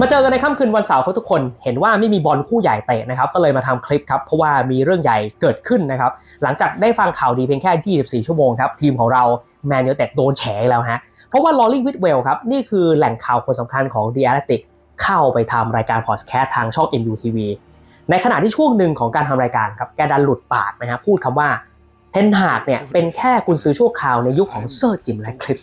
มาเจอกันในค่ำคืนวันเสาร์ครับทุกคนเห็นว่าไม่มีบอลคู่ใหญ่เตะนะครับก็เลยมาทำคลิปครับเพราะว่ามีเรื่องใหญ่เกิดขึ้นนะครับหลังจากได้ฟังข่าวดีเพียงแค่ 24 ชั่วโมงครับทีมของเราแมนยูเต็ดโดนแฉแล้วฮะเพราะว่าลอรี่วิทเวลครับนี่คือแหล่งข่าวคนสำคัญของ The Athletic เข้าไปทำรายการพอดแคสต์ทางช่อง MUTV ในขณะที่ช่วงหนึ่งของการทำรายการครับแกดันหลุดปากนะฮะพูดคำว่า ทนหากเนี่ยเป็นแค่กุนซือชั่วคราวในยุคของเซอร์จิมและคลิป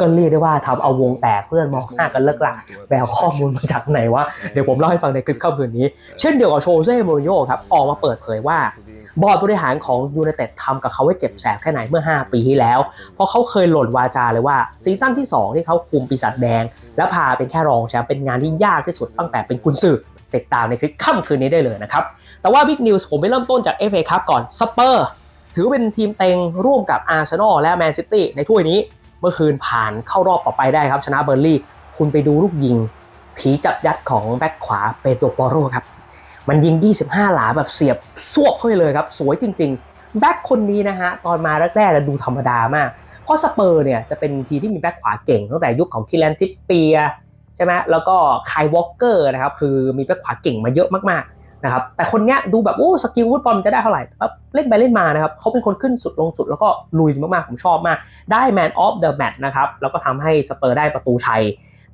ก็เรียกได้ว่าทำเอาวงแตกเพื่อนมองหน้ากันเลิกละแววข้อมูลมาจากไหนวะ เดี๋ยวผมเล่าให้ฟังในคลิปค่ำคืนนี้ เช่นเดียวกับโชเซ่โมริโญ่ครับ ออกมาเปิดเผยว่า บอร์ดบริหารของยูไนเต็ดทำกับเขาไว้เจ็บแสบแค่ไหนเมื่อ 5 ปีที่แล้ว เพราะเขาเคยหล่นวาจาเลยว่าซีซั่นที่ 2 ที่เขาคุมปีศาจแดง แล้วพาเป็นแค่รองแชมป์เป็นงานที่ยากที่สุดตั้งแต่เป็นกุนซือติดตามในคลิปค่ำคืนนี้ได้เลยนะครับแต่ว่าบิ๊กนิวส์ผมไปเริ่มต้นจาก FA ครับก่อนสเปอร์ ถือเป็นทีมเต็งร่วมกับอาร์เซนอลและแมนซิตี้ในถ้วยนี้ เมื่อคืนผ่านเข้ารอบต่อไปได้ครับ ชนะเบอร์ลี่ คุณไปดูลูกยิง ผีจับยัดของแบ็คขวาเปโตปอโรครับ มันยิง 25 หลาแบบเสียบสวบเข้าไปเลยครับ สวยจริง ๆ แบ็คคนนี้นะฮะ ตอนมาแรกๆดูธรรมดามาก เพราะสเปอร์เนี่ยจะเป็นทีมที่มีแบ็คขวาเก่งตั้งแต่ยุคของคิแลนทิปเปียใช่ไหมแล้วก็ไคยวอลเกอร์นะครับคือมีแบ็คขวาเก่งมาเยอะมากๆ นะครับแต่คนเนี้ยดูแบบโอ้สกิลฟุตบอลมันจะได้เท่าไหร่เล่นไปเล่นมานะครับเขาเป็นคนขึ้นสุดลงสุดแล้วก็ลุยมากๆ ผมชอบมาก ได้แมนออฟเดอะแมตนะครับแล้วก็ทำให้สเปอร์ได้ประตูชัย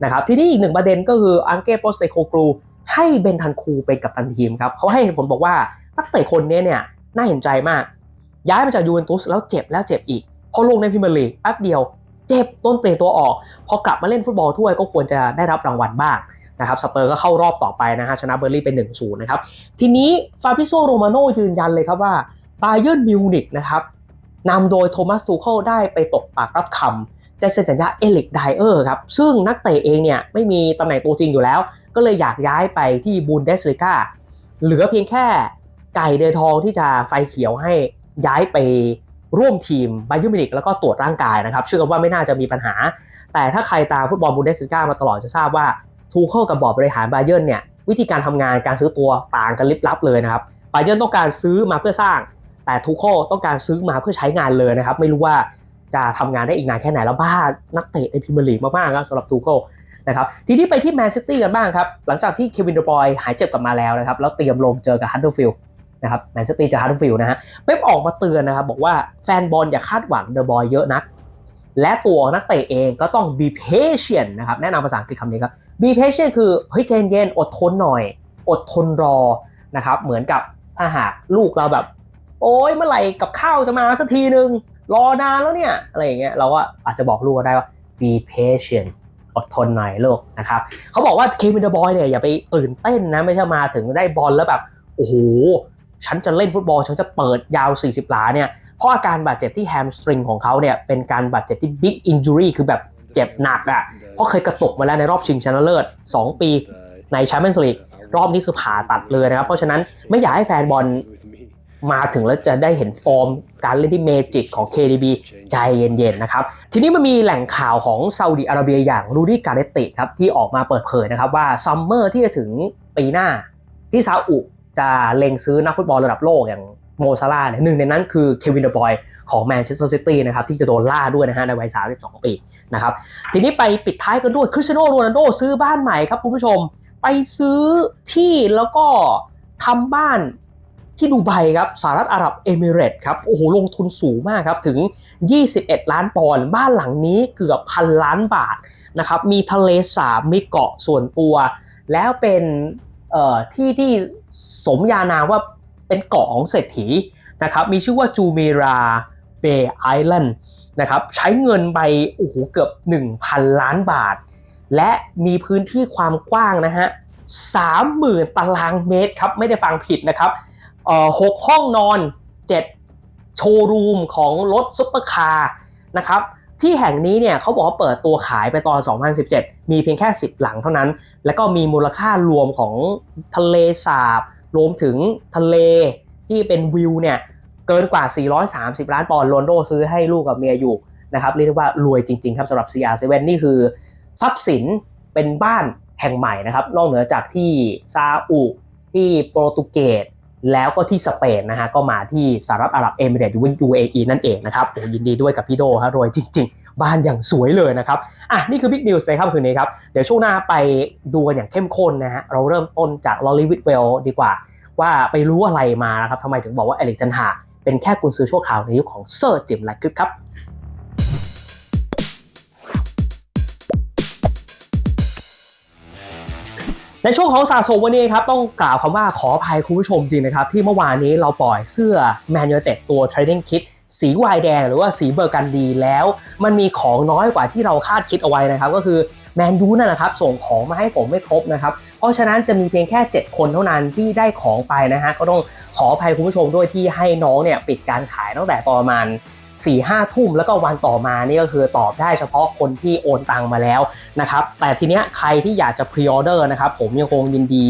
นะครับทีนี้อีกหนึ่งประเด็นก็คืออังเก้โปสเตโคกรูให้เบนทันคูเป็นกัปตันทีมครับเขาให้เหตุผลบอกว่านักเตะคนนี้เนี่ยน่าเห็นใจมาก ย้ายมาจากยูเวนตุสแล้วเจ็บแล้วเจ็บอีก พอลงในพรีเมียร์ลีกแป๊บเดียว เจ็บต้นเปลี่ยนตัวออก พอกลับมาเล่นฟุตบอลถ้วยก็ควรจะได้รับรางวัลบ้าง นะครับสเปอร์ก็เข้ารอบต่อไปนะฮะชนะเบอร์ลี่เป็น1-0นะครับทีนี้ฟาบิโซโรมาโนยืนยันเลยครับว่าบาเยิร์นมิวนิกนะครับนำโดยโทมัสซูเคิลได้ไปตกปากรับคำจะเซ็นสัญญาเอลิกไดเออร์ครับซึ่งนักเตะเองเนี่ยไม่มีตำแหน่งตัวจริงอยู่แล้ว ก็เลยอยากย้ายไปที่บูนเดสลิก้าเหลือเพียงแค่ไก่เดทองที่จะไฟเขียวให้ย้ายไปร่วมทีมไบยูมินิกแล้วก็ตรวจร่างกายนะครับเชื่อว่าไม่น่าจะมีปัญหา แต่ถ้าใครตามฟุตบอลบูนเดสลิก้ามาตลอดจะทราบว่า ทูเคิลกับบอร์ดบริหารไบเยร์นเนี่ยวิธีการทำงานการซื้อตัวต่างกันลิบลับเลยนะครับไบเยร์นต้องการซื้อมาเพื่อสร้าง แต่ทูโคต้องการซื้อมาเพื่อใช้งานเลยนะครับไม่รู้ว่าจะทำงานได้อีกนานแค่ไหนแล้วบ้านักเตะในพรีเมียร์ลีกมากๆครับสำหรับทูโคลนะครับทีนี้ไปที่แมนซิตี้กันบ้างครับ หลังจากที่เควินเดบอยหายเจ็บกลับมาแล้วนะครับ แล้วเตรียมลงเจอกับฮัตเตอร์ฟิลด์นะครับแมนซิตี้จะฮัตเตอร์ฟิลด์นะฮะเป๊ปออกมาเตือนนะครับ บอกว่าแฟนบอลอย่าคาดหวังเดอะบอยเยอะนัก และตัวนักเตะเองก็ต้อง be patient นะครับ แนะนำภาษาอังกฤษคำนี้ครับ be patient คือเฮ้ยใจเย็นอดทนหน่อย อดทนรอนะครับเหมือนกับถ้าหากลูกเราแบบ โอ้ยเมื่อไหร่กับข้าวจะมาสักทีนึง รอนานแล้วเนี่ยอะไรอย่างเงี้ยเราก็อาจจะบอกลูกก็ได้ว่า be patient อดทนหน่อยลูกนะครับเขาบอกว่าเควินเดอร์บอยเนี่ยอย่าไปตื่นเต้นนะไม่ใช่มาถึงได้บอลแล้วแบบโอ้โหฉันจะเล่นฟุตบอลฉันจะเปิดยาว 40 หลาเนี่ยเพราะอาการบาดเจ็บที่แฮมสตริงของเขาเนี่ยเป็นการบาดเจ็บที่บิ๊กอินจูรี่คือแบบ เจ็บหนักอะ่ะเพราะเคยกระตุกมาแล้วในรอบชิงชนะเลิศ 2 ปีในแชมเปี้ยนส์ลีกรอบนี้คือผ่าตัดเลยนะครับ เพราะฉะนั้นไม่อยากให้แฟนบอลมาถึงแล้วจะได้เห็นฟอร์มการเล่นที่เมจิกของ KDB ใจเย็นๆนะครับ ทีนี้มันมีแหล่งข่าวของซาอุดิอาระเบียอย่างรูดี้กาเนติครับที่ออกมาเปิดเผยนะครับว่าซัมเมอร์ที่จะถึงปีหน้าที่ซาอุจะเล็งซื้อนักฟุตบอลระดับโลกอย่างโมซาลาเนี่ยหนึ่งในนั้นคือเควินเดอร์บอย ของแมนเชสเตอร์ซิตี้นะครับที่จะโดนล่าด้วยนะฮะในวัย 32 ปีนะครับทีนี้ไปปิดท้ายกันด้วยคริสเตียโนโรนัลโดซื้อบ้านใหม่ครับคุณผู้ชม ไปซื้อที่แล้วก็ทำบ้านที่ดูไบครับสหรัฐอาหรับเอมิเรตส์ครับโอ้โหลงทุนสูงมากครับถึง 21 ล้านปอนด์บ้านหลังนี้เกือบพันล้านบาทนะครับมีทะเลสาบมีเกาะส่วนตัว แล้วเป็นที่ที่สมญานามว่าเป็นเกาะของเศรษฐีนะครับมีชื่อว่าจูเมรา เบย์ไอแลนด์นะครับใช้เงินไปโอ้โหเกือบ 1,000 ล้านบาท และมีพื้นที่ความกว้างนะฮะ30,000 ตารางเมตรครับ ไม่ได้ฟังผิดนะครับเอ่อหกห้องนอน 7 โชว์รูมของรถซุปเปอร์คาร์นะครับที่แห่งนี้เนี่ยเขาบอกว่าเปิดตัวขายไปตอน 2017 มีเพียงแค่ 10 หลังเท่านั้น แล้วก็มีมูลค่ารวมของทะเลสาบ รวมถึงทะเลที่เป็นวิวเนี่ย เกินกว่า 430 ล้านปอนด์โรนโดซื้อให้ลูกกับเมียอยู่นะครับเรียกได้ว่ารวยจริง ๆ ครับสำหรับ CR7 นี่คือทรัพย์สินเป็นบ้านแห่งใหม่นะครับ นอกเหนือจากที่ซาอุที่โปรตุเกสแล้วก็ที่สเปนนะฮะก็มาที่สหรัฐอาหรับเอมิเรตส์หรือ UAE นั่นเองนะครับโอ้ยินดีด้วยกับพี่โดฮะรวยจริง ๆ บ้านอย่างสวยเลยนะครับอะนี่คือบิ๊กนิวส์ในค่ำคืนนี้ครับ เดี๋ยวช่วงหน้าไปดูกันอย่างเข้มข้นนะฮะเราเริ่มต้นจากลอรีวิดเวลดีกว่า ว่าไปรู้อะไรมานะครับทำไมถึงบอกว่าเอลิกเทนฮา เป็นแค่กุนซือชั่วคราวในยุคของเซอร์จิมไลคลิปครับในช่วงของสะสมวันนี้ครับต้องกล่าวคำว่าขออภัยคุณผู้ชมจริงนะครับ ที่เมื่อวานนี้เราปล่อยเสื้อแมนยูเต็ดตัว Trading Kit สีวายแดงหรือว่าสีเบอร์กันดีแล้ว มันมีของน้อยกว่าที่เราคาดคิดเอาไว้นะครับ ก็คือ แมนยูนั่นนะครับส่งของมาให้ผมไม่ครบนะครับ เพราะฉะนั้นจะมีเพียงแค่ 7 คนเท่านั้นที่ได้ของไปนะฮะก็ต้องขออภัยคุณผู้ชมด้วยที่ให้น้องเนี่ยปิดการขายตั้งแต่ประมาณ4ี่ห้าทุ่มแล้วก็วันต่อมานี่ก็คือตอบได้เฉพาะคนที่โอนตังมาแล้วนะครับแต่ทีเนี้ยใครที่อยากจะพรีออเดอร์นะครับผมยังคงยินดี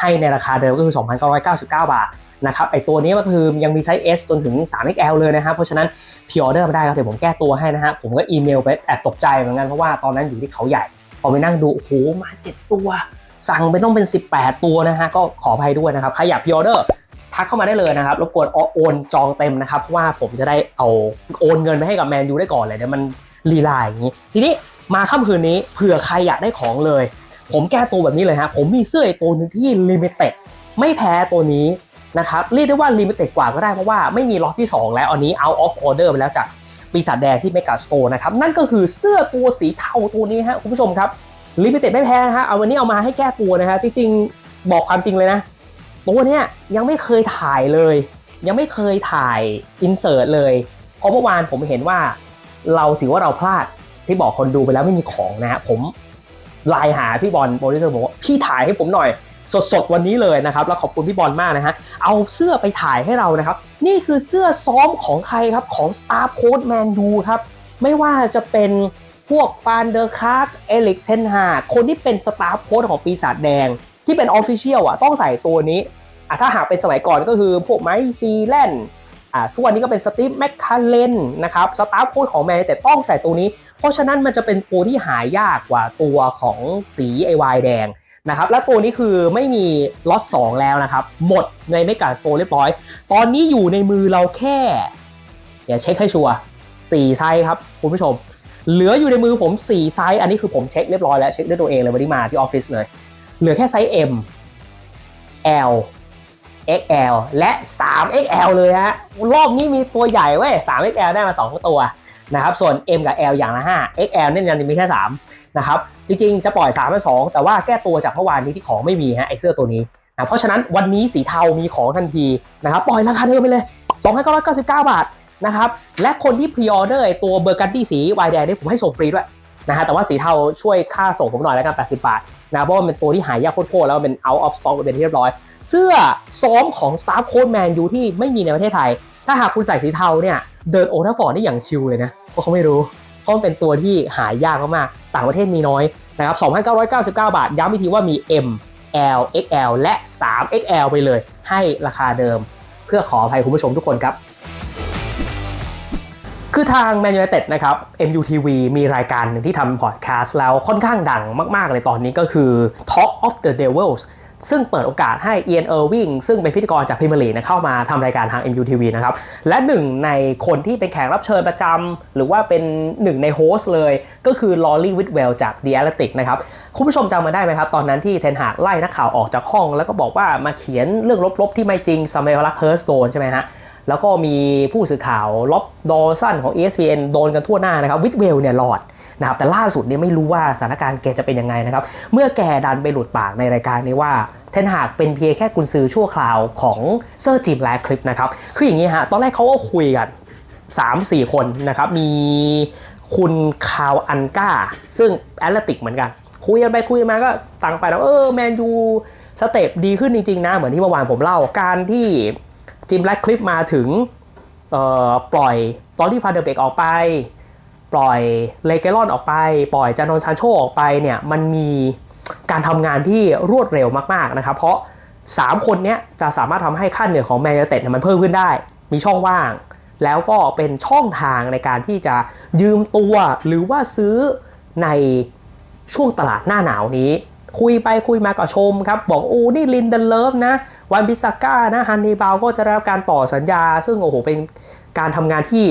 ให้ในราคาเดิมก็คือ 2,999 บาทนะครับไอตัวนี้ก็คือยังมีไซส์ S จนถึง 3XL เลยนะครับเพราะฉะนั้นพรีออเดอร์มาได้ครับเดี๋ยวผมแก้ตัวให้นะฮะผมก็อีเมลไปแอบตกใจเหมือนกันเพราะว่าตอนนั้นอยู่ที่เขาใหญ่ อไปนั่งดูโอ้โหมา 7 ตัว สั่งไปต้องเป็น 18 ตัวนะฮะก็ขออภัยด้วยนะครับใครอยากพรีออเดอร์ทักเข้ามาได้เลยนะครับรบกวนโอนจองเต็มนะครับเพราะว่าผมจะได้เอาโอนเงินไปให้กับแมนยูได้ก่อนเลยเดี๋ยวมันลีลาอย่างนี้ ทีนี้มาค่ำคืนนี้เผื่อใครอยากได้ของเลย ผมแก้ตัวแบบนี้เลยฮะผมมีเสื้ออีกตัวนึงที่ลิมิเต็ดไม่แพ้ตัวนี้นะครับเรียกได้ว่าลิมิเต็ดกว่าก็ได้เพราะว่าไม่มีล็อตที่ 2 แล้วอันนี้ out of order ไปแล้วจาก ปีศาจแดงที่เมกาสโตร์นะครับ นั่นก็คือเสื้อตัวสีเทาตัวนี้ฮะคุณผู้ชมครับลิมิเต็ดไม่แพ้นะฮะเอาวันนี้เอามาให้แก้ตัวนะฮะจริงๆบอกความจริงเลยนะ ตัวเนี้ยยังไม่เคยถ่ายเลย ยังไม่เคยถ่ายอินเสิร์ตเลยเพราะเมื่อวานผมเห็นว่า เราถือว่าเราพลาดที่บอกคนดูไปแล้วไม่มีของนะฮะผมไลน์หาพี่บอลโปรดิวเซอร์บอกว่าพี่ถ่ายให้ผมหน่อย สดๆวันนี้เลยนะครับแล้วขอบคุณพี่บอลมากนะฮะเอาเสื้อไปถ่ายให้เรานะครับ นี่คือเสื้อซ้อมของใครครับของ Star c o d e Man U ครับไม่ว่าจะเป็นพวกฟานเดอร์คาร์กเอลิกเทนฮาคนที่เป็นสตาฟโค้ชของปีศาจแดง ที่เป็นออฟฟิเชียลอะต้องใส่ตัวนี้อะถ้าหากเป็นสมัยก่อนก็คือพวกไมค์ฟีแลนด์อะทุกวันนี้ก็เป็นสตีฟแมคคาเลนนะครับสตาฟโค้ชของแมนแต่ต้องใส่ตัวนี้ เพราะฉะนั้นมันจะเป็นตัวที่หายากกว่าตัวของสีไอวายแดง นะครับและตัวนี้คือไม่มีล็อต2แล้วนะครับหมดในเมกาสโตร์เรียบร้อย ตอนนี้อยู่ในมือเราแค่อย่าเช็คให้ชัวร์4ไซส์ครับคุณผู้ชม เหลืออยู่ในมือผม 4 ไซส์อันนี้คือผมเช็คเรียบร้อยแล้วเช็คด้วยตัวเองเลยวันนี้มาที่ออฟฟิศเลย เหลือแค่ไซส์ M L XL และ 3XL เลยฮะรอบนี้มีตัวใหญ่เว้ย 3XL ได้มา 2 ตัว นะครับส่วน M กับ L อย่างละ 5 XL เนี่ยยังมีแค่3นะครับจริงๆ จะปล่อย3มา2แต่ว่าแก้ตัวจากเมื่อวานนี้ที่ของไม่มีฮะไอเสื้อตัวนี้นะเพราะฉะนั้นวันนี้สีเทามีของทันทีนะครับปล่อยราคาเดิมไปเลย 2,999 บาทนะครับและคนที่พรีออเดอร์ตัวเบอร์กันดี้สีวายแดงนี่ผมให้ส่งฟรีด้วยนะฮะแต่ว่าสีเทาช่วยค่าส่งผมหน่อยแล้วกัน80 บาทนะเพราะว่ามันเป็นตัวที่หายากโคตรๆแล้วมันเป็น out of stock เป็นที่เรียบร้อย เสื้อซ้อมของ Star Code Man ยูที่ไม่มีในประเทศไทย ถ้าหากคุณใส่สีเทาเนี่ยเดินโอทัฟฟอร์ดได้อย่างชิลเลยนะเพราะเขาไม่รู้เพราะมันเป็นตัวที่หายากมากๆต่างประเทศมีน้อยนะครับ2,999 บาท ย้ำอีกทีว่ามี M L XL และ 3XL ไปเลย ให้ราคาเดิม เพื่อขออภัยคุณผู้ชมทุกคนครับคือทาง Man United นะครับ MUTV มีรายการหนึ่งที่ทำพอดแคสต์แล้วค่อนข้างดังมาก ๆ เลยตอนนี้ก็คือ Talk of the Devils ซึ่งเปิดโอกาสให้ Ian Irving ซึ่งเป็นพิธีกรจากพรีเมียร์ลีกนะเข้ามาทำรายการทาง MUTV นะครับ และหนึ่งในคนที่เป็นแขกรับเชิญประจำหรือว่าเป็นหนึ่งในโฮสต์เลย ก็คือลอรี่วิทเวลจาก The Athletic นะครับคุณผู้ชมจำมาได้ไหมครับ ตอนนั้นที่เทนหากไล่นักข่าวออกจากห้อง แล้วก็บอกว่ามาเขียนเรื่องลบๆที่ไม่จริงซัมเมลลักเฮิร์สโดนใช่ไหมฮะแล้วก็มีผู้สื่อข่าวล็อบดอสันของ ESPN โดนกันทั่วหน้านะครับวิทเวลเนี่ยหลอด นะครับแต่ล่าสุดเนี่ยไม่รู้ว่าสถานการณ์แกจะเป็นยังไงนะครับ เมื่อแกดันไปหลุดปากในรายการนี้ว่าเทนหากเป็นเพียงแค่กุนซือชั่วคราวของเซอร์จิมแลคลิฟนะครับคืออย่างนี้ฮะตอนแรกเขาก็คุยกัน 3-4 คนนะครับมีคุณคาวอันก้าซึ่งแอตเลติกเหมือนกัน คุยกันไปคุยมาก็ต่างไปแล้วเออแมนยูสเต็ปดีขึ้นจริงๆนะ เหมือนที่เมื่อวานผมเล่าการที่จิมแลคคลิปมาถึงออปล่อยตอนที่ฟาเดอร์เบกออกไป ปล่อยเลเกลอนออกไป ปล่อยจานนซานโชออกไปเนี่ยมันมีการทำงานที่รวดเร็วมากๆนะครับ เพราะ 3 คนเนี้ยจะสามารถทำให้ค่าเหนื่อยของแมนยูเต็ดมันเพิ่มขึ้นได้ มีช่องว่าง แล้วก็เป็นช่องทางในการที่จะยืมตัวหรือว่าซื้อในช่วงตลาดหน้าหนาวนี้ คุยไปคุยมาก็ชมครับ บอกโอ้นี่ลินเดนเลิฟนะ วันบิสก้านะฮันนีบาลก็จะได้รับการต่อสัญญา ซึ่งโอ้โหเป็น การทำงานที่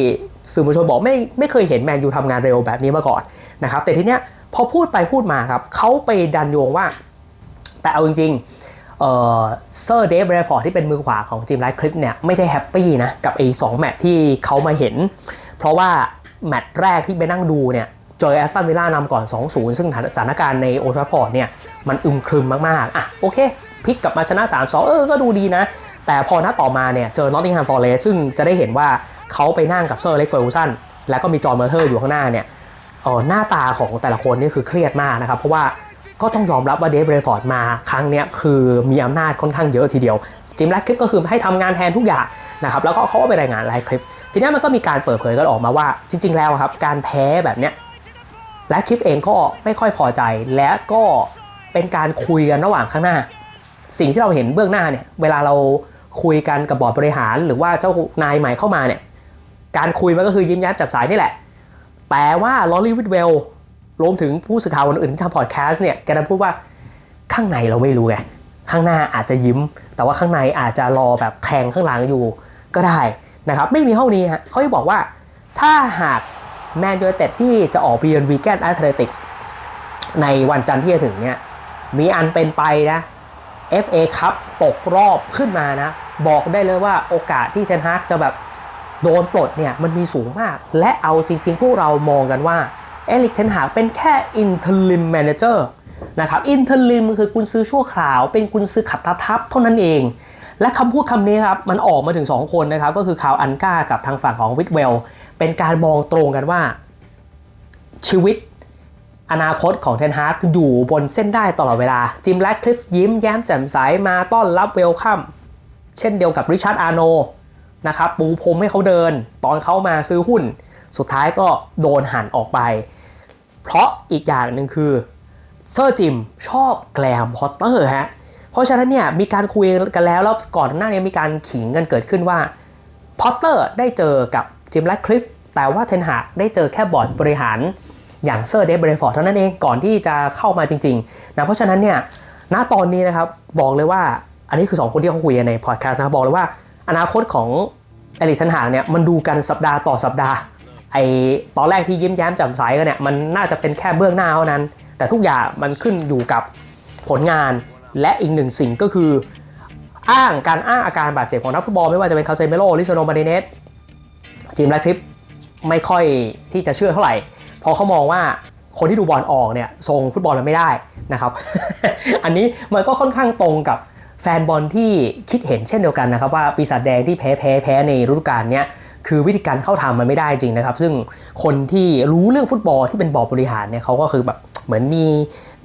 สื่อมวลชนบอกไม่ไม่เคยเห็นแมนยูทำงานเร็วแบบนี้มาก่อนนะครับแต่ทีเนี้ยพอพูดไปพูดมาครับเขาไปดันโยงว่า แต่เอาจริงๆเออเซอร์เดฟเรฟอร์ดที่เป็นมือขวาของจิมไลท์คลิปเนี่ยไม่ได้แฮปปี้นะกับไอ้สองแมตช์ที่เขามาเห็น เพราะว่าแมตช์แรกที่ไปนั่งดูเนี่ยเจอแอสตันวิลล่านำก่อน 2-0 ซึ่งสถานการณ์ในโอทราฟอร์ดเนี่ย มันอึมครึมมาก ๆ อะ โอเคพลิกกลับมาชนะ 3-2 เออ ก็ดูดีนะ แต่พอนัดต่อมาเนี่ยเจอนอตติงแฮมฟอร์เรสซึ่งจะได้เห็นว่าเขาไปนั่งกับเซอร์เล็กเฟอร์กูสันแล้วก็มีจอห์นเมอร์เทอร์อยู่ข้างหน้าเนี่ยเออหน้าตาของแต่ละคนนี่คือเครียดมากนะครับ เพราะว่าก็ต้องยอมรับว่าเดฟเบรฟอร์ดมาครั้งเนี้ยคือมีอำนาจค่อนข้างเยอะทีเดียว จิมแลคคลิปก็คือให้ทำงานแทนทุกอย่างนะครับแล้วก็เขาก็ไปรายงานไลฟ์คลิป ทีนี้มันก็มีการเปิดเผยกันออกมาว่า จริง ๆ แล้วครับการแพ้แบบเนี้ยและคลิปเองก็ไม่ค่อยพอใจและก็เป็นการคุยกันระหว่างข้างหน้า สิ่งที่เราเห็นเบื้องหน้าเนี่ยเวลาเรา คุยกันกับบอร์ดบริหาร หรือว่าเจ้านายใหม่เข้ามาเนี่ยการคุยมันก็คือยิ้มแย้มจับสายนี่แหละ แต่ว่าลอรี่วิดเวลรวมถึงผู้สื่อข่าวคนอื่นที่ทำพอดแคสต์เนี่ยแกนั้นพูดว่าข้างในเราไม่รู้ไงข้างหน้าอาจจะยิ้ม แต่ว่าข้างในอาจจะรอแบบแทงข้างหลังอยู่ก็ได้นะครับ ไม่มีเท่านี้ฮะเขาบอกว่าถ้าหากแมนยูไนเต็ดที่จะออกไปเยือนวีแกนแอตเลติกในวันจันทร์ที่จะถึงเนี่ยมีอันเป็นไปนะ FA ครับตกรอบขึ้นมานะ บอกได้เลยว่าโอกาสที่เทนฮากจะแบบโดนปลดเนี่ยมันมีสูงมาก และเอาจริง ๆ พวกเรามองกันว่าเอลิกเทนฮากเป็นแค่อินเทอร์ลิมแมเนเจอร์นะครับอินเทอร์ลิมคือกุนซื้อชั่วคราว เป็นกุนซื้อขัดตาทับเท่านั้นเอง และคำพูดคำนี้ครับ มันออกมาถึง 2 คนนะครับ ก็คือคาวอันก้ากับทางฝั่งของวิทเวล เป็นการมองตรงกันว่าชีวิต อนาคตของเทนฮาร์กอยู่บนเส้นได้ตลอดเวลา จิมแลคคลิฟยิ้มแย้มแจ่มใสมาต้อนรับเวลคัมเช่นเดียวกับริชาร์ดอาร์โนนะครับปูพรมให้เขาเดิน ตอนเขามาซื้อหุ้น สุดท้ายก็โดนหันออกไป เพราะอีกอย่างหนึ่งคือเซอร์จิมชอบแกลมพอตเตอร์ฮะเพราะฉะนั้นเนี่ยมีการคุยกันแล้วแล้วก่อนหน้านี้มีการขิงกันเกิดขึ้นว่าพอตเตอร์ได้เจอกับจิมแลคคลิฟแต่ว่าเทนฮากได้เจอแค่บอร์ดบริหาร อย่างเซอร์เดฟเบรฟอร์ดเท่านั้นเองก่อนที่จะเข้ามาจริงๆนะเพราะฉะนั้นเนี่ยณตอนนี้นะครับบอกเลยว่าอันนี้คือ 2 คนที่เขาคุยในพอดแคสต์นะบอกเลยว่าอนาคตของเอลิสันหางเนี่ยมันดูกันสัปดาห์ต่อสัปดาห์ไอตอนแรกที่ยิ้มแย้มแจ่มใสกันเนี่ยมันน่าจะเป็นแค่เบื้องหน้าเท่านั้น แต่ทุกอย่างมันขึ้นอยู่กับผลงานและอีกหนึ่งสิ่งก็คือ อ้างการอ้างอาการบาดเจ็บของนักฟุตบอลไม่ว่าจะเป็นคาเซเมโลลิโซโนมาเดเนสจิมและคลิปไม่ค่อยที่จะเชื่อเท่าไหร่ เพราะเขามองว่าคนที่ดูบอลออกเนี่ยทรงฟุตบอลมันไม่ได้นะครับ อันนี้มันก็ค่อนข้างตรงกับแฟนบอลที่คิดเห็นเช่นเดียวกันนะครับ ว่าปีศาจแดงที่แพ้แพ้แพ้ในฤดูกาลเนี้ยคือวิธีการเข้าทำมันไม่ได้จริงนะครับ ซึ่งคนที่รู้เรื่องฟุตบอลที่เป็นบอร์ดบริหารเนี่ยเขาก็คือแบบเหมือนมี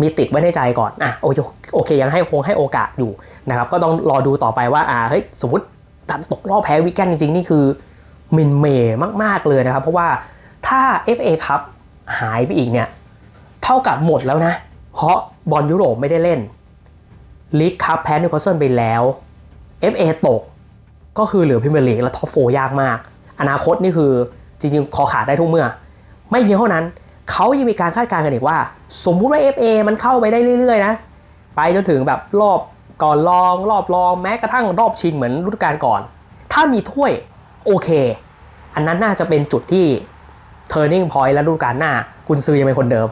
มีติดไว้ในใจก่อนอะโอเคโอเคยังให้คงให้โอกาสอยู่นะครับ ก็ต้องรอดูต่อไปว่าอ่าเฮ้ยสมมติตัดตกรอบแพ้วีแกนจริงๆ นี่คือมินเมย์มาก ๆ เลยนะครับ เพราะว่าถ้า FA ครับ หายไปอีกเนี่ยเท่ากับหมดแล้วนะ เพราะบอลยุโรปไม่ได้เล่นลีกคัพแพ้นิวคาสเซิลไปแล้ว FA ตกก็คือเหลือพรีเมียร์ลีกและท็อปโฟยากมาก อนาคตนี่คือจริงๆขอขาดได้ทุกเมื่อ ไม่เพียงเท่านั้น เขายังมีการคาดการณ์กันอีกว่า สมมุติว่า FA มันเข้าไปได้เรื่อยๆนะ ไปจนถึงแบบรอบก่อนรอง รอบรองแม้กระทั่งรอบชิงเหมือนฤดูกาลก่อน ถ้ามีถ้วยโอเค อันนั้นน่าจะเป็นจุดที่ turning point และฤดูกาลหน้า คุณซื้อยังเป็นคนเดิม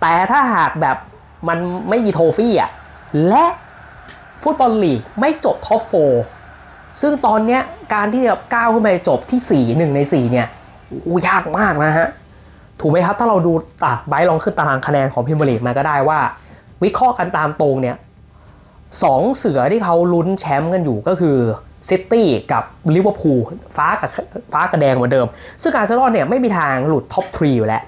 แต่ถ้าหากแบบมันไม่มีโทฟี่อะ และฟุตบอลลีกไม่จบท็อปโฟซึ่งตอนเนี้ยการที่จะก้าวขึ้นไปจบที่ 4 1 ใน 4 เนี่ยอุยากมากนะฮะ ถูกไหมครับถ้าเราดูอะไบร์ลองขึ้นตารางคะแนนของพรีเมียร์ลีกมาก็ได้ว่า วิเคราะห์กันตามตรงเนี่ยสองเสือที่เขาลุ้นแชมป์กันอยู่ก็คือ ซิตี้กับลิเวอร์พูลฟ้ากับฟ้ากับแดงเหมือนเดิม ซึ่งอาร์เซนอลเนี่ยไม่มีทางหลุดท็อปทรีอยู่แล้ว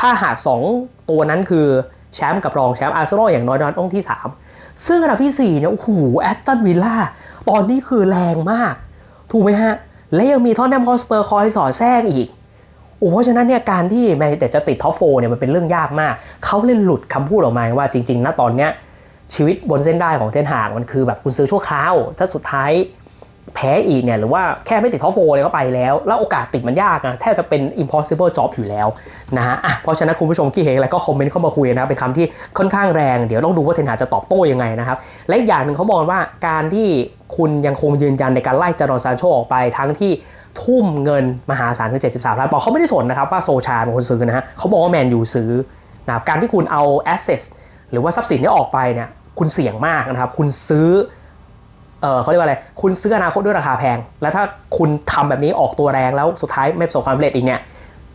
ถ้าหาก 2 ตัวนั้นคือแชมป์กับรองแชมป์อาร์เซนอลอย่างน้อยนอนต้องที่ 3 ซึ่งอันดับที่ 4 เนี่ยโอ้โหแอสตันวิลล่าตอนนี้คือแรงมาก ถูกไหมฮะ และยังมีทอนแนมฮอสเปอร์คอยสอดแทรกอีกโอ้เพราะฉะนั้นเนี่ยการที่แมนยูแต่จะติดท็อปโฟเนี่ยมันเป็นเรื่องยากมาก เขาเล่นหลุดคำพูดออกมาว่าจริงๆนะตอนเนี้ยชีวิตบนเส้นได้ของเทนหางมันคือแบบคุณซื้อชั่วคราว ถ้าสุดท้าย แพ้อีกเนี่ยหรือว่าแค่ไม่ติดท็อปโฟเลยก็ไปแล้ว แล้วโอกาสติดมันยากนะแทบจะเป็น impossible job อยู่แล้วนะฮะะเพราะฉะนั้นคุณผู้ชมคิดเห็นอะไรก็คอมเมนต์เข้ามาคุยนะเป็นคำที่ค่อนข้างแรงเดี๋ยวต้องดูว่าเทนหาจะตอบโต้ยังไงนะครับ และอีกอย่างหนึ่งเขามองว่าการที่คุณยังคงยืนยันในการไล่จารอนซานโชออกไปทั้งที่ทุ่มเงินมหาศาลคือ73ล้านปอนด์เขาไม่ได้สนนะครับว่าโซชาเป็นคนซื้อนะฮะเขาบอกว่าแมนยูซื้อนะการที่คุณเอาแอสเซสหรือว่าทรัพย์สินที่ออกไปเนี่ยคุณเสี่ยงมากนะครับ คุณซื้อ เออเขาเรียกว่าอะไร คุณซื้ออนาคตด้วยราคาแพง แล้วถ้าคุณทำแบบนี้ออกตัวแรงแล้วสุดท้ายไม่ประสบความสำเร็จอีกเนี่ย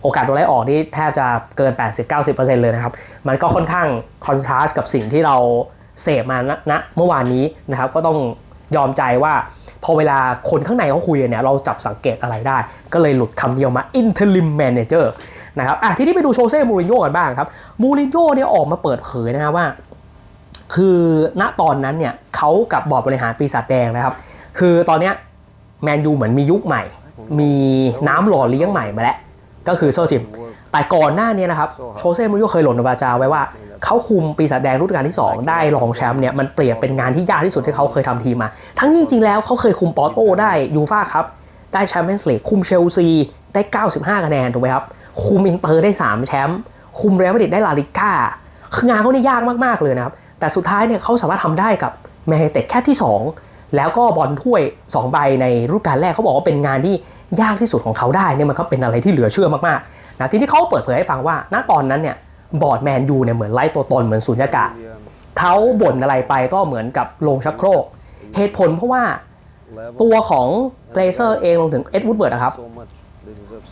โอกาสโดนไล่ออกนี่แทบจะเกิน 80-90%เลยนะครับ มันก็ค่อนข้างคอนทราสต์กับสิ่งที่เราเสพมาณณเมื่อวานนี้นะครับ ก็ต้องยอมใจว่าพอเวลาคนข้างในเขาคุยเนี่ยเราจับสังเกตอะไรได้ ก็เลยหลุดคำเดียวมา interim manager นะครับอะทีนี้ไปดูโชเซ่มูรินโญ่กันบ้างครับมูรินโญ่เนี่ยออกมาเปิดเผยนะครับว่า คือณตอนนั้นเนี่ยเขากับบอร์ดบริหารปีศาจแดงนะครับ คือตอนเนี้ยแมนยูเหมือนมียุคใหม่ มีน้ำหล่อเลี้ยงใหม่มาแล้ว ก็คือโซจิม แต่ก่อนหน้านี้นะครับ โชเซ่มูริโญ่เคยหล่นบาจาไว้ว่า เขาคุมปีศาจแดงรุ่นการที่ 2 ได้รองแชมป์เนี่ยมันเปรียบเป็นงานที่ยากที่สุดที่เขาเคยทำทีมมา ทั้งจริงๆแล้วเขาเคยคุมปอร์โต้ได้ยูฟ่าครับได้แชมเปี้ยนส์ลีกคุมเชลซีได้ 95คะแนนถูกไหมครับคุมอินเตอร์ได้ 3 แชมป์คุมเรอัลมาดริดได้ลาลิก้าคืองานเขานี่ยากมากๆเลยนะครับ แต่สุดท้ายเนี่ยเขาสามารถทำได้กับแมนยูเต็ดแค่ที่ 2 แล้วก็บอลถ้วย 2 ใบในรุ่นการแรกเขาบอกว่าเป็นงานที่ยากที่สุดของเขาได้เนี่ยมันก็เป็นอะไรที่เหลือเชื่อมากๆนะทีนี้เขาเปิดเผยให้ฟังว่า ณตอนนั้นเนี่ยบอร์ดแมนยูเนี่ยเหมือนไล่ตัวตนเหมือนสุญญากาศเขาบ่นอะไรไปก็เหมือนกับลงชักโครก เหตุผลเพราะว่าตัวของเกรเซอร์เองรวมถึงเอ็ดวูดเบิร์ดนะครับ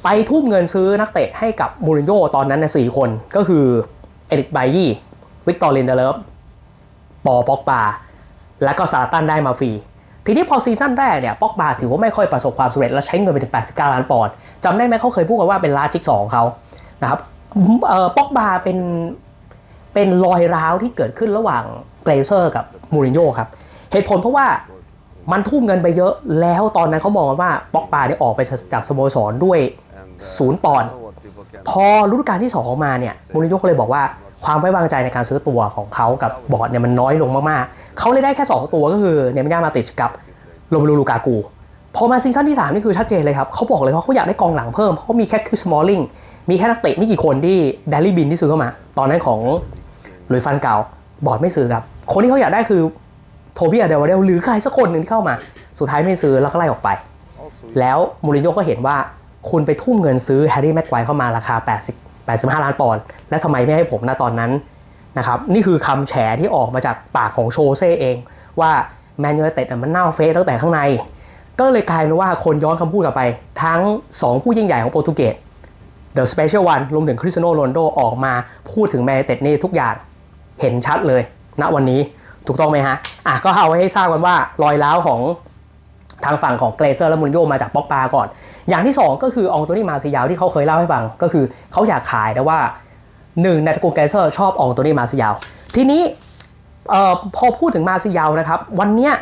ไปทุ่มเงินซื้อนักเตะให้กับมูรินโญ่ตอนนั้นในสี่คนก็คือเอริกไบยี่วิกตอร์ลินเดเลฟ ปอป็อกบาและก็ซาตันได้มาฟรี ทีนี้พอซีซั่นแรกเนี่ยป็อกบาถือว่าไม่ค่อยประสบความสำเร็จและใช้เงินไปถึง 89 ล้านปอนด์จำได้ไหมเขาเคยพูดกันว่าเป็นลาจิกสองเขานะครับเอ่อป็อกบาเป็นเป็นรอยร้าวที่เกิดขึ้นระหว่างเกรเซอร์กับมูรินโญ่ครับ เหตุผลเพราะว่ามันทุ่มเงินไปเยอะ แล้วตอนนั้นเขามองว่าป็อกบาเนี่ยออกไปจากสโมสรด้วยศูนย์ปอนด์พอฤดูกาลที่2มาเนี่ยมูรินโญ่ก็เลยบอกว่า ความไว้วางใจในการซื้อตัวของเขากับบอร์ดเนี่ยมันน้อยลงมากๆ เขาเลยได้แค่ 2 ตัวก็คือเนมย่ามาติชกับโรเมลูลูกากู พอมาซีซั่นที่ 3 นี่คือชัดเจนเลยครับ เขาบอกเลยว่าเขาอยากได้กองหลังเพิ่มเพราะมีแค่คือสมอลลิงมีแค่นักเตะไม่กี่คนที่เดลี่บินที่ซื้อเข้ามา ตอนนั้นของหลุยฟันเก่าบอร์ดไม่ซื้อครับ คนที่เขาอยากได้คือโทบี้อาเดวเดลหรือใครสักคนหนึ่งที่เข้ามา สุดท้ายไม่ซื้อแล้วก็ไล่ออกไป แล้วมูรินโญ่ก็เห็นว่าคุณไปทุ่มเงินซื้อแฮร์รี่แม็กไกวร์เข้ามาราคา 80 85 ล้านปอนด์และทำไมไม่ให้ผมนะตอนนั้นนะครับนี่คือคำแฉที่ออกมาจากปากของโชเซ่เอง ว่าแมนยูไนเต็ดมันเน่าเฟะตั้งแต่ข้างใน ก็เลยกลายเป็นว่าคนย้อนคำพูดกลับไป ทั้ง 2 ผู้ยิ่งใหญ่ของโปรตุเกส The Special One รวมถึงคริสเตียโนโรนโดออกมาพูดถึงแมนยูไนเต็ดนี่ทุกอย่างเห็นชัดเลยณวันนี้ถูกต้องไหมฮะอะก็เอาไว้ให้ทราบกันว่ารอยร้าวของทางฝั่งของเกรเซอร์และมูนโญ่มาจากป็อกปาก่อน อย่างที่ 2 ก็คืออองโตนี่มาซิยาวที่เขาเคยเล่าให้ฟัง ก็คือเขาอยากขายแต่ว่าหนึ่งในตระกูลเกเซอร์ชอบอองโตนี่มาซิยาว ทีนี้พอพูดถึงมาซิยาวนะครับ วันเนี้ย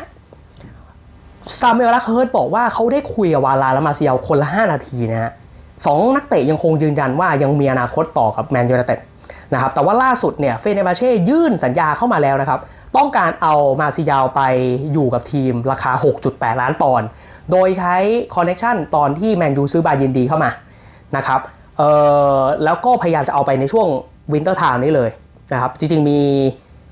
ซามูเอลลักเฮิร์ตบอกว่าเขาได้คุยกับวาลาและมาซิยาวคนละ 5 นาทีนะฮะสองนักเตะยังคงยืนยันว่ายังมีอนาคตต่อกับแมนยูไนเต็ดนะครับแต่ว่าล่าสุดเนี่ยเฟเนบาเช่ยื่นสัญญาเข้ามาแล้วนะครับ ต้องการเอามาซิยาวไปอยู่กับทีมราคา 6.8 ล้านปอนด์ โดยใช้คอนเน t ชันตอนที่แมนยูซื้อบายินดีเข้ามานะครับเอ่อแล้วก็พยายามจะเอาไปในช่วงวินเตอร์ไทม์นี้เลยนะครับจริงๆมี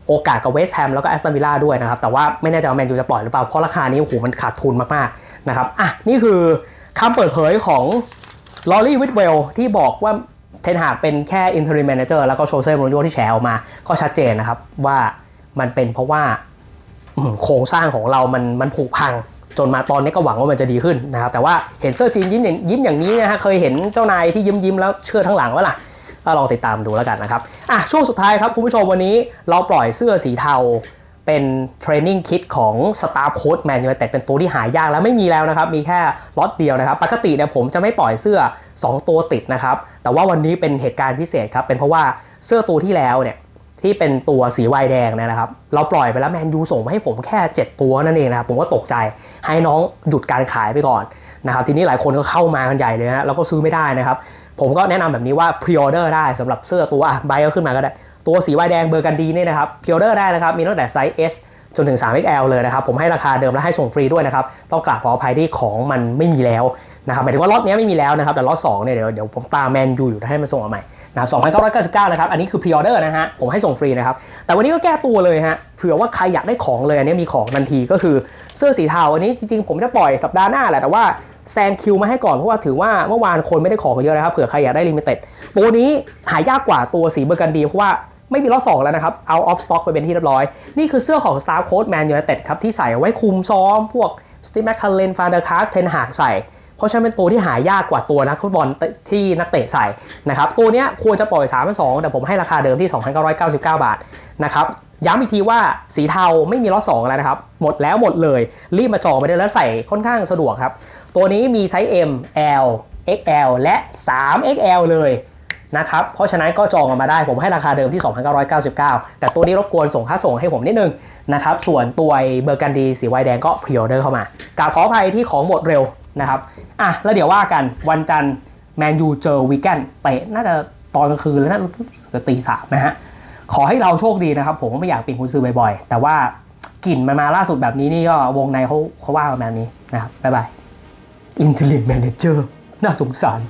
โอกาสกับเวสต์แฮมแล้วก็แอสตันวิลล่าด้วยนะครับ แต่ว่าไม่แน่ใจว่าแมนยูจะปล่อยหรือเปล่า เพราะราคานี้โอ้โหมันขาดทุนมากๆนะครับอะนี่คือคำเปิดเผยของลอรี่วิทเวลที่บอกว่าเทนหากเป็นแค่ interim manager แล้วก็โชเซ่มูรินโญที่แฉออกมา ก็ชัดเจนนะครับว่ามันเป็นเพราะว่าโครงสร้างของเรามันมันผุพัง จนมาตอนนี้ก็หวังว่ามันจะดีขึ้นนะครับแต่ว่าเห็นเสื้อจีนยิ้มอย่างยิ้มอย่างนี้นะฮะเคยเห็นเจ้านายที่ยิ้มยิ้มแล้วเชื่อทั้งหลังว่าล่ะก็ลองติดตามดูแล้วกันนะครับอะช่วงสุดท้ายครับคุณผู้ชมวันนี้เราปล่อยเสื้อสีเทาเป็นเทรนนิ่งคิดของสตาร์โค้ดแมนยูไนเต็ดเป็นตัวที่หายากแล้วไม่มีแล้วนะครับ มีแค่ล็อตเดียวนะครับ ปกติเนี่ยผมจะไม่ปล่อยเสื้อ 2 ตัวติดนะครับ แต่ว่าวันนี้เป็นเหตุการณ์พิเศษครับ เป็นเพราะว่าเสื้อตัวที่แล้วเนี่ยที่เป็นตัวสีวายแดงนยนะครับ เราปล่อยไปแล้วแมนยูส่งมาให้ผมแค่ 7 ตัวนั่นเองนะครับ ผมก็ตกใจ ให้น้องหยุดการขายไปก่อนนะครับทีนี้หลายคนก็เข้ามากันใหญ่เลยนะแล้วก็ซื้อไม่ได้นะครับ ผมก็แนะนำแบบนี้ว่าพรีออเดอร์ได้สำหรับเสื้อตัวอะใบก็ขึ้นมาก็ได้ ตัวสีวายแดงเบอร์กันดีเนี่ยนะครับพรีออเดอร์ได้นะครับ มีตั้งแต่ไซส์ S จนถึง 3XL เลยนะครับ ผมให้ราคาเดิมและให้ส่งฟรีด้วยนะครับ ต้องกราบขออภัยที่ของมันไม่มีแล้วนะครับหมายถึงว่าล็อตนี้ไม่มีแล้วนะครับ แต่ล็อตสองเนี่ยเดี๋ยวเดี๋ยวผมตามแมนยูอยู่ให้มันส่งมาใหม่ นะครับ2,999นะครับ อันนี้คือพรีออเดอร์นะฮะ ผมให้ส่งฟรีนะครับ แต่วันนี้ก็แก้ตัวเลยฮะ เผื่อว่าใครอยากได้ของเลย อันนี้มีของทันทีก็คือเสื้อสีเทา อันนี้จริงๆ ผมจะปล่อยสัปดาห์หน้าแหละ แต่ว่าแซงคิวมาให้ก่อน เพราะว่าถือว่าเมื่อวานคนไม่ได้ของเยอะนะครับ เผื่อใครอยากได้ลิมิเต็ด ตัวนี้หายากกว่าตัวสีเบอร์กันดี เพราะว่าไม่มีล็อตสองแล้วนะครับ เอาออฟสต็อกไปเป็นที่เรียบร้อย นี่คือเสื้อของ Star Coach Man United ครับที่ใส่ไว้คุมซ้อมพวกสตีแมคคาเลนฟานเดอร์คาร์เทนหากใส่ เพราะฉะนั้นเป็นตัวที่หายากกว่าตัวนักฟุตบอลที่นักเตะใส่นะครับตัวเนี้ยควรจะปล่อย3 2 0 0แต่ผมให้ราคาเดิมที่ 2,999 บาทนะครับย้ำอีกทีว่าสีเทาไม่มีล็อต2แล้วนะครับ หมดแล้วหมดเลย รีบมาจองไปได้แล้วใส่ค่อนข้างสะดวกครับ ตัวนี้มีไซส์ M L XL และ 3XL เลยนะครับ เพราะฉะนั้นก็จองกันมาได้ผมให้ราคาเดิมที่ 2,999 แต่ตัวนี้รบกวนส่งค่าส่งให้ผมนิดนึงนะครับ ส่วนตัวเบอร์กันดีสีไวแดงก็พรีออเดอร์เข้ามากราบขออภัยที่ของหมดเร็ว นะครับอะแล้วเดี๋ยวว่ากันวันจันทร์แมนยูเจอวีแกนเตะน่าจะตอนกลางคืนแล้วน่าจะตีสามนะฮะขอให้เราโชคดีนะครับ ผมไม่อยากเปลี่ยนคุณซื้อบ่อยๆ แต่ว่ากลิ่นมันมาล่าสุดแบบนี้นี่ก็วงในเขาเขาว่ากันแบบนี้นะครับบ๊ายบายอินเทอร์เน็ตแมเนเจอร์น่าสงสาร